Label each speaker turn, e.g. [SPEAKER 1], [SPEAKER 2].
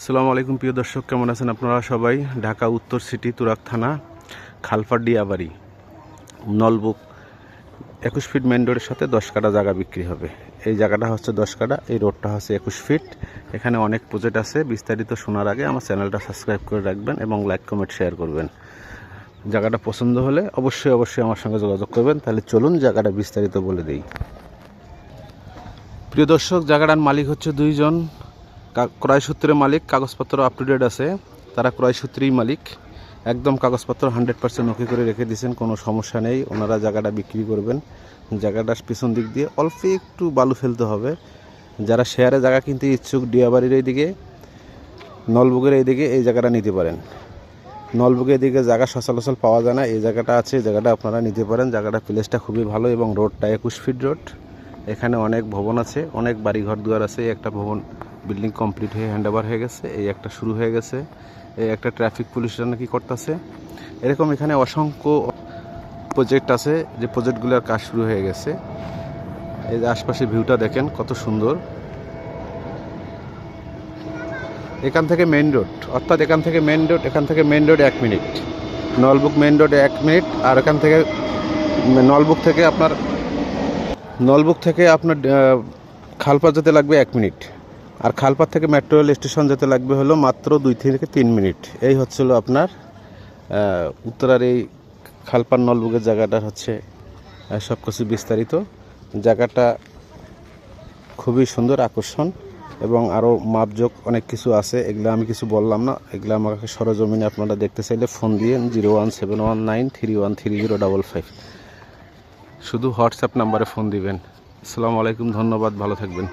[SPEAKER 1] আসসালামু আলাইকুম, প্রিয় দর্শক, কেমন আছেন আপনারা সবাই? ঢাকা উত্তর সিটি তুরাক থানা খালপার ডিয়াবাড়ি নলবুক একুশ ফিট মেন রোডের সাথে দশ কাটা জায়গা বিক্রি হবে। এই জায়গাটা হচ্ছে দশ কাটা এই রোডটা হচ্ছে একুশ ফিট। এখানে অনেক প্রজেক্ট আছে, বিস্তারিত শোনার আগে আমার চ্যানেলটা সাবস্ক্রাইব করে রাখবেন এবং লাইক কমেন্ট শেয়ার করবেন। জায়গাটা পছন্দ হলে অবশ্যই অবশ্যই আমার সঙ্গে যোগাযোগ করবেন। তাহলে চলুন জায়গাটা বিস্তারিত বলে দিই। প্রিয় দর্শক, জায়গাটার মালিক হচ্ছে দুইজন। ক্রয় সূত্রে মালিক, কাগজপত্র আপ টু ডেট আছে। তারা ক্রয় সূত্রেই মালিক। একদম কাগজপত্র হান্ড্রেড পার্সেন্ট ওকে করে রেখে দিয়েছেন, কোনো সমস্যা নেই। ওনারা জায়গাটা বিক্রি করবেন। জায়গাটার পিছন দিক দিয়ে অল্প একটু বালু ফেলতে হবে। যারা শেয়ারে জায়গা কিনতে ইচ্ছুক, ডিয়াবাড়ির এইদিকে, নলবুকের এইদিকে এই জায়গাটা নিতে পারেন। নলবুকের এদিকে জায়গা সচলাচল পাওয়া যায় না। এই জায়গাটা আছে, এই জায়গাটা আপনারা নিতে পারেন। জায়গাটা প্লেসটা খুবই ভালো এবং রোডটা একুশ ফিট রোড এখানে অনেক ভবন আছে, অনেক বাড়িঘর দুয়ার আছে, একটা ভবন বিল্ডিং কমপ্লিট হয়ে হ্যান্ড ওভার হয়ে গেছে, এই একটা শুরু হয়ে গেছে, এই একটা ট্রাফিক পুলিশরা নাকি করতেছে। এরকম এখানে অসংখ্য প্রজেক্ট আছে, যে প্রজেক্টগুলোর কাজ শুরু হয়ে গেছে। এই যে আশপাশে ভিউটা দেখেন, কত সুন্দর। এখান থেকে মেন রোড, অর্থাৎ এখান থেকে মেন রোড, এখান থেকে মেন রোড এক মিনিট। নলবুক মেন রোড এক মিনিট, আর এখান থেকে নলবুক থেকে আপনার, নলবুক থেকে আপনার খালপা যেতে লাগবে এক মিনিট। আর খালপাড় থেকে মেট্রো রেল স্টেশন যেতে লাগবে হলো মাত্র দুই থেকে তিন মিনিট। এই হচ্ছিল আপনার উত্তরার এই খালপাড় নলবুকের জায়গাটা হচ্ছে সব কিছু বিস্তারিত। জায়গাটা খুবই সুন্দর আকর্ষণ এবং আরও মাপযোগ অনেক কিছু আছে, এগুলো আমি কিছু বললাম না। এগুলো আমাকে সরজমিনে আপনারা দেখতে চাইলে ফোন দিয়ে zero one seven one nine three one three zero double five. শুধু হোয়াটসঅ্যাপ নাম্বারে ফোন দিবেন। আসসালামু আলাইকুম, ধন্যবাদ, ভালো থাকবেন।